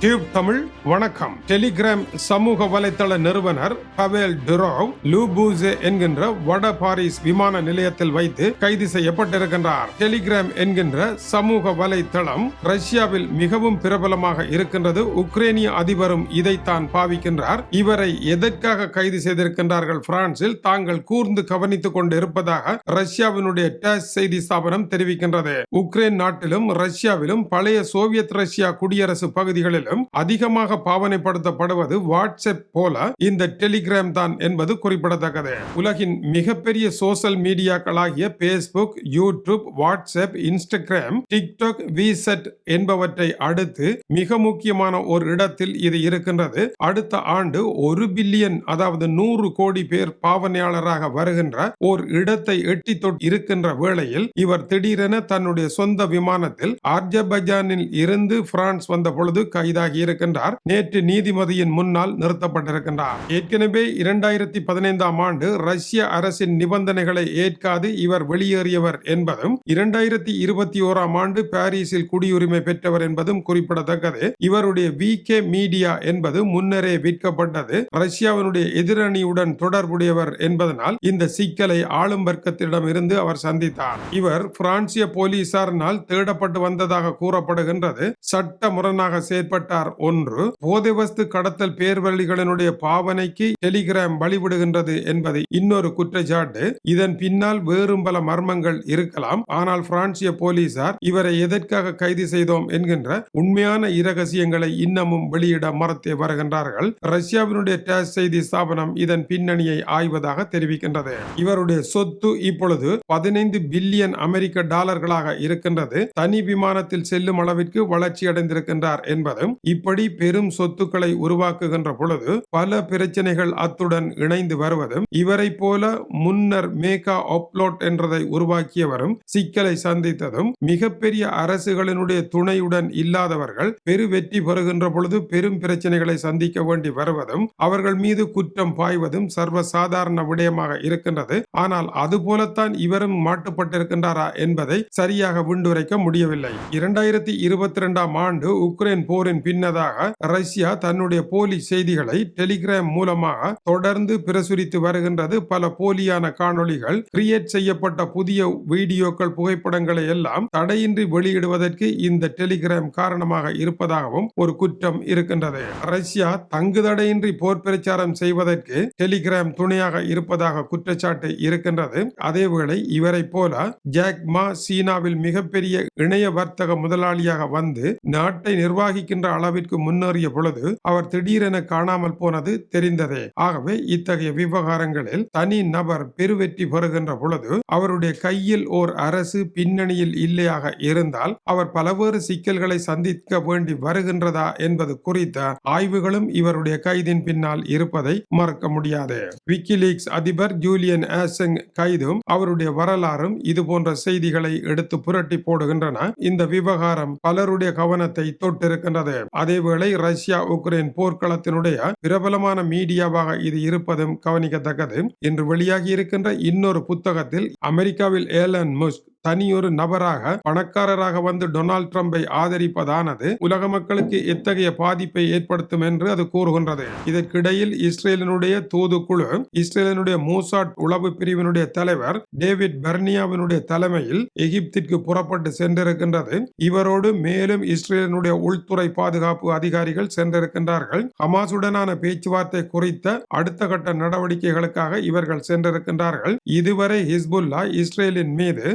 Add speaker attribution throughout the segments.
Speaker 1: Tube Tamil வணக்கம். Telegram சமூக வலைத்தள நிறுவனர் பவேல் டுரோவ் லூபூசே என்கின்ற வட பாரிஸ் விமான நிலையத்தில் வைத்து கைது செய்யப்பட்டிருக்கின்றார். டெலிகிராம் என்கின்ற சமூக வலைத்தளம் ரஷ்யாவில் மிகவும் பிரபலமாக இருக்கின்றது. உக்ரைனிய அதிபரும் இதைத்தான் பாவிக்கின்றார். இவரை எதற்காக கைது செய்திருக்கின்றார்கள் பிரான்சில் தாங்கள் கூர்ந்து கவனித்துக் கொண்டு இருப்பதாக ரஷ்யாவினுடைய டேஸ் செய்தி ஸ்தாபனம் தெரிவிக்கின்றது. உக்ரைன் நாட்டிலும் ரஷ்யாவிலும் பழைய சோவியத் ரஷ்யா குடியரசு பகுதிகளில் பகுதிகளிலும் அதிகமாக பாவனைப்படுத்தப்படுவது வாட்ஸ்அப் போல இந்த டெலிகிராம் தான் என்பது குறிப்பிடத்தக்கது. உலகின் மிகப்பெரிய social மீடியாக்களாகிய Facebook YouTube WhatsApp Instagram TikTok WeChat என்பவற்றை அடுத்து மிக முக்கியமான ஒரு இடத்தில் இது இருக்கின்றது. அடுத்த ஆண்டு ஒரு பில்லியன் அதாவது நூறு கோடி பேர் பாவனையாளராக வருகின்ற ஓர் இடத்தை எட்டி இருக்கின்ற வேளையில் இவர் திடீரென தன்னுடைய சொந்த விமானத்தில் ஆர்ஜபஜானில் இருந்து பிரான்ஸ் வந்த பொழுது கைதாகி இருக்கின்றார். நேற்று நீதிமதியின் முன்னால் நிறுத்தப்பட்டிருக்கின்றார். ஏற்கனவே இரண்டாயிரத்தி பதினைந்தாம் ஆண்டு ரஷ்ய அரசின் நிபந்தனைகளை ஏற்காது இவர் வெளியேறியவர் என்பதும் இரண்டாயிரத்தி இருபத்தி ஓராம் ஆண்டு பாரிஸில் குடியுரிமை பெற்றவர் என்பதும் குறிப்பிடத்தக்கது. இவருடைய வி கே மீடியா என்பது முன்னரே விற்கப்பட்டது. ரஷ்யாவினுடைய எதிரணியுடன் தொடர்புடையவர் என்பதனால் இந்த சிக்கலை ஆளும் வர்க்கத்திடம் இருந்து அவர் சந்தித்தார். இவர் பிரான்சிய போலீசாரினால் தேடப்பட்டு வந்ததாக கூறப்படுகின்றது. சட்ட முரணாக செயற்பட்டார் ஒன்று போதைவஸ்து கடத்தல் பேர்வழிகளினுடைய பாவனைக்கு டெலிகிராம் வழிவிடுகின்றது என்பது. இன்னொரு குற்றச்சாட்டு இதன் பின்னால் வேறும் பல மர்மங்கள் இருக்கலாம். ஆனால் பிரான்சிய போலீசார் இவரை எதற்காக கைது செய்தோம் என்கின்ற உண்மையான இரகசியங்களை இன்னமும் வெளியிட மறுத்தே வருகின்றார்கள். ரஷ்யாவினுடைய டேஸ் செய்தி ஸ்தாபனம் இதன் பின்னணியை ஆய்வதாக தெரிவிக்கின்றது. இவருடைய சொத்து இப்பொழுது பதினைந்து பில்லியன் அமெரிக்க டாலர்களாக இருக்கின்றது. தனி விமானத்தில் செல்லும் அளவிற்கு வளர்ச்சி அடைந்திருக்கின்றார் என்பதும் இப்படி பெரும் சொத்துக்களை உருவாக்குகின்ற பொழுது பல பிரச்சனைகள் அத்துடன் இணைந்து வருவதும் இவரை போல முன்னர் மேகா அப்லோட் என்றதை உருவாக்கியவரும் சிக்கலை சந்தித்ததும் மிகப்பெரிய அரசுகளினுடைய துணையுடன் இல்லாதவர்கள் பெரு வெற்றி பெறுகின்ற பொழுது பெரும் பிரச்சனைகளை சந்திக்க வேண்டி வருவதும் அவர்கள் மீது குற்றம் பாய்வதும் சர்வசாதாரண விடயமாக இருக்கின்றது. ஆனால் அதுபோலத்தான் இவரும் மாட்டுப்பட்டிருக்கின்றாரா என்பதை சரியாக விண்டுரைக்க முடியவில்லை. இரண்டாயிரத்தி இருபத்தி இரண்டாம் ஆண்டு உக்ரைன் போரின் பின்னதாக ரஷ்யா தன்னுடைய போலி செய்திகளை டெலிகிராம் மூலமாக தொடர்ந்து பிரசுரித்து வருகின்றது. பல போலியான காணொளிகள் கிரியேட் செய்யப்பட்ட புதிய வீடியோக்கள் புகைப்படங்களை எல்லாம் தடையின்றி வெளியிடுவதற்கு இந்த டெலிகிராம் காரணமாக இருப்பதாகவும் ஒரு குற்றம் இருக்கின்றது. ரஷ்யா தங்கு தடையின்றி போர் பிரச்சாரம் செய்வதற்கு டெலிகிராம் துணையாக இருப்பதாக குற்றச்சாட்டு இருக்கின்றது. அதேவேளை இவரை போல ஜாக் மா சீனாவில் மிகப்பெரிய இணைய வர்த்தக முதலாளியாக வந்து நாட்டை நிர்வாகிக்கின்ற அளவிற்கு முன்னேறிய பொழுது அவர் திடீரென காணாமல் போனது தெரிந்ததே. ஆகவே இத்தகைய விவகாரங்களில் தனி நபர் பெருவெற்றி பெறுகின்ற பொழுது அவருடைய கையில் ஓர் அரசு பின்னணியில் இல்லையாக இருந்தால் அவர் பலவேறு சிக்கல்களை சந்திக்க வேண்டி வருகின்றதா என்பது குறித்த ஆய்வுகளும் இவருடைய கைதின் பின்னால் இருப்பதை மறக்க முடியாது. விக்கிலீக்ஸ் அதிபர் ஜூலியன் ஆசங் கைதும் அவருடைய வரலாறும் இது போன்ற செய்திகளை எடுத்து புரட்டி போடுகின்றன. இந்த விவகாரம் பலருடைய கவனத்தை தொட்டிருக்கின்றது. அதேவேளை ரஷ்யா உக்ரைன் போர்க்களத்தினுடைய பிரபலமான மீடியாவாக இது இருப்பதும் கவனிக்கத்தக்கது. இன்று வெளியாகி இருக்கின்ற இன்னொரு புத்தகத்தில் அமெரிக்காவில் ஏலன் முஸ்க் தனியொரு நபராக பணக்காரராக வந்து டொனால்ட் ட்ரம்பை ஆதரிப்பதானது உலக மக்களுக்கு எத்தகைய பாதிப்பை ஏற்படுத்தும் என்று அது கூறுகின்றது. இதற்கிடையில் இஸ்ரேலினுடைய தூதுக்குழு இஸ்ரேலினுடைய மூசாட் உளவு பிரிவினுடைய தலைவர் டேவிட் பெர்னியாவினுடைய தலைமையில் எகிப்திற்கு புறப்பட்டு சென்றிருக்கின்றது. இவரோடு மேலும் இஸ்ரேலினுடைய உள்துறை பாதுகாப்பு அதிகாரிகள் சென்றிருக்கின்றார்கள். ஹமாசுடனான பேச்சுவார்த்தை குறித்த அடுத்த கட்ட நடவடிக்கைகளுக்காக இவர்கள் சென்றிருக்கின்றார்கள். இதுவரை ஹிஸ்புல்லா இஸ்ரேலின் மீது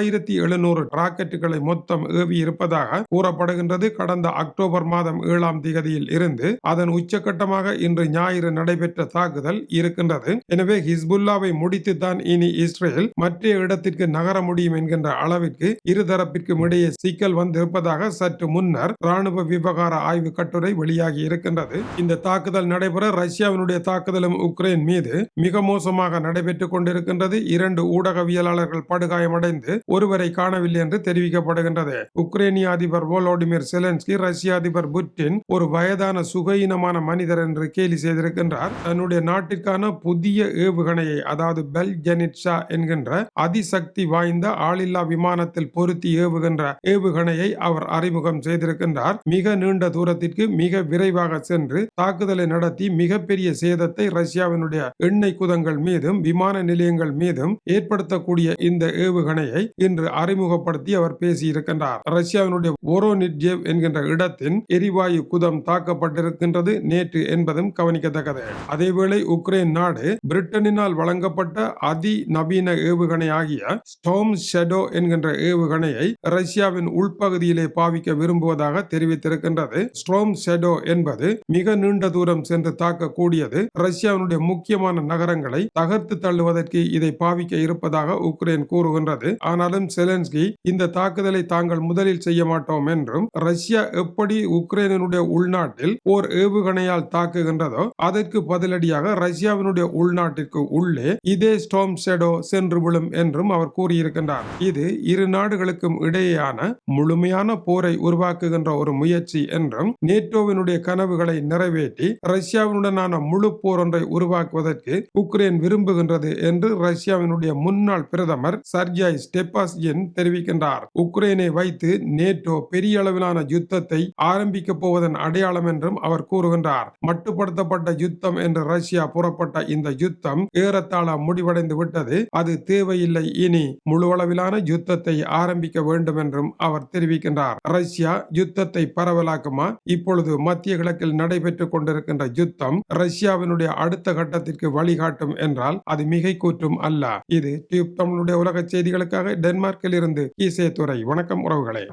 Speaker 1: ஆறாயிரத்தி எழுநூறு ராக்கெட்டுகளை மொத்தம் ஏவி இருப்பதாக கூறப்படுகின்றது. கடந்த அக்டோபர் மாதம் ஏழாம் திகதியில் இருந்து அதன் உச்சகட்டமாக இன்று ஞாயிறு நடைபெற்ற தாக்குதல் இருக்கின்றது. எனவே ஹிஸ்புல்லாவை முடித்துத்தான் இனி இஸ்ரேல் மற்ற இடத்திற்கு நகர முடியும் என்கின்ற அளவிற்கு இருதரப்பிற்கும் இடையே சிக்கல் வந்திருப்பதாக சற்று முன்னர் ராணுவ விவகார ஆய்வு கட்டுரை வெளியாகி இருக்கின்றது. இந்த தாக்குதல் நடைபெற ரஷ்யாவினுடைய தாக்குதலும் உக்ரைன் மீது மிக மோசமாக நடைபெற்றுக் கொண்டிருக்கின்றது. இரண்டு ஊடகவியலாளர்கள் படுகாயமடைந்து ஒருவரை காணவில்லை என்று தெரிவிக்கப்படுகின்றது. உக்ரைனிய அதிபர் வோலோடிமிர் செலன்ஸ்கி ரஷ்ய அதிபர் புட்டின் ஒரு வயதான சுகயினமான மனிதர் என்று கேலி செய்திருக்கின்றார். தன்னுடைய நாட்டிற்கான புதிய ஏவுகணையை அதாவது பெல் ஜெனிட்ஷா என்கின்ற அதிசக்தி வாய்ந்த ஆளில்லா விமானத்தில் பொருத்தி ஏவுகின்ற ஏவுகணையை அவர் அறிமுகம் செய்திருக்கின்றார். மிக நீண்ட தூரத்திற்கு மிக விரைவாக சென்று தாக்குதலை நடத்தி மிகப்பெரிய சேதத்தை ரஷ்யாவினுடைய எண்ணெய் குதங்கள் மீதும் விமான நிலையங்கள் மீதும் ஏற்படுத்தக்கூடிய இந்த ஏவுகணையை இன்று அறிமுகப்படுத்தி அவர் பேசியிருக்கின்றார். ரஷ்யாவினுடைய ஓரோனிட்ஜேவ் என்கின்ற இடத்தின் எரிவாயு குதம் தாக்கப்பட்டிருக்கின்றது நேற்று என்பதும் கவனிக்கத்தக்கது. அதேவேளை உக்ரைன் நாடு பிரிட்டனினால் வழங்கப்பட்ட அதி நவீன ஏவுகணை ஆகிய ஸ்டோம் ஷெடோ என்கின்ற ஏவுகணையை ரஷ்யாவின் உள்பகுதியிலே பாவிக்க விரும்புவதாக தெரிவித்திருக்கின்றது. ஸ்ட்ரோம் ஷெடோ என்பது மிக நீண்ட தூரம் சென்று தாக்கக்கூடியது ரஷ்யாவினுடைய முக்கியமான நகரங்களை தகர்த்து தள்ளுவதற்கு இதை பாவிக்க இருப்பதாக உக்ரைன் கூறுகின்றது. ஆனால் ஆனாலும் செலன்ஸ்கி இந்த தாக்குதலை தாங்கள் முதலில் செய்ய மாட்டோம் என்றும் ரஷ்யா எப்படி உக்ரைனுடைய உள்நாட்டில் ஓர் ஏவுகணையால் தாக்குகின்றதோ அதற்கு பதிலடியாக ரஷ்யாவினுடைய உள்நாட்டிற்கு உள்ளே இதே ஸ்டோம் ஷெடோ சென்று விழும் என்றும் அவர் கூறியிருக்கின்றார். இது இரு நாடுகளுக்கும் இடையேயான முழுமையான போரை உருவாக்குகின்ற ஒரு முயற்சி என்றும் நேட்டோவினுடைய கனவுகளை நிறைவேற்றி ரஷ்யாவினுடனான முழு போர் ஒன்றை உருவாக்குவதற்கு உக்ரைன் விரும்புகின்றது என்று ரஷ்யாவினுடைய முன்னாள் பிரதமர் சர்ஜாய் ஸ்டெப் ஸ்டெப்பாஸ்யன் தெரிவிக்கின்றார். உக்ரைனை வைத்து நேட்டோ பெரிய அளவிலான யுத்தத்தை ஆரம்பிக்க போவதன் அடையாளம் என்றும் அவர் கூறுகின்றார். மட்டுப்படுத்தப்பட்ட யுத்தம் என்று ரஷ்யா புறப்பட்ட இந்த யுத்தம் ஏறத்தாழ முடிவடைந்து விட்டது. அது தேவையில்லை. இனி முழு அளவிலான யுத்தத்தை ஆரம்பிக்க வேண்டும் என்றும் அவர் தெரிவிக்கின்றார். ரஷ்யா யுத்தத்தை பரவலாக்குமா? இப்பொழுது மத்திய கிழக்கில் நடைபெற்றுக் கொண்டிருக்கின்ற யுத்தம் ரஷ்யாவினுடைய அடுத்த கட்டத்திற்கு வழிகாட்டும் என்றால் அது மிகை கூற்றும் அல்ல. இது டியூப் தமிழுடைய உலக செய்திகளுக்காக டென்மார்க்கில் இருந்து கீசே துறை வணக்கம் உறவுகளே.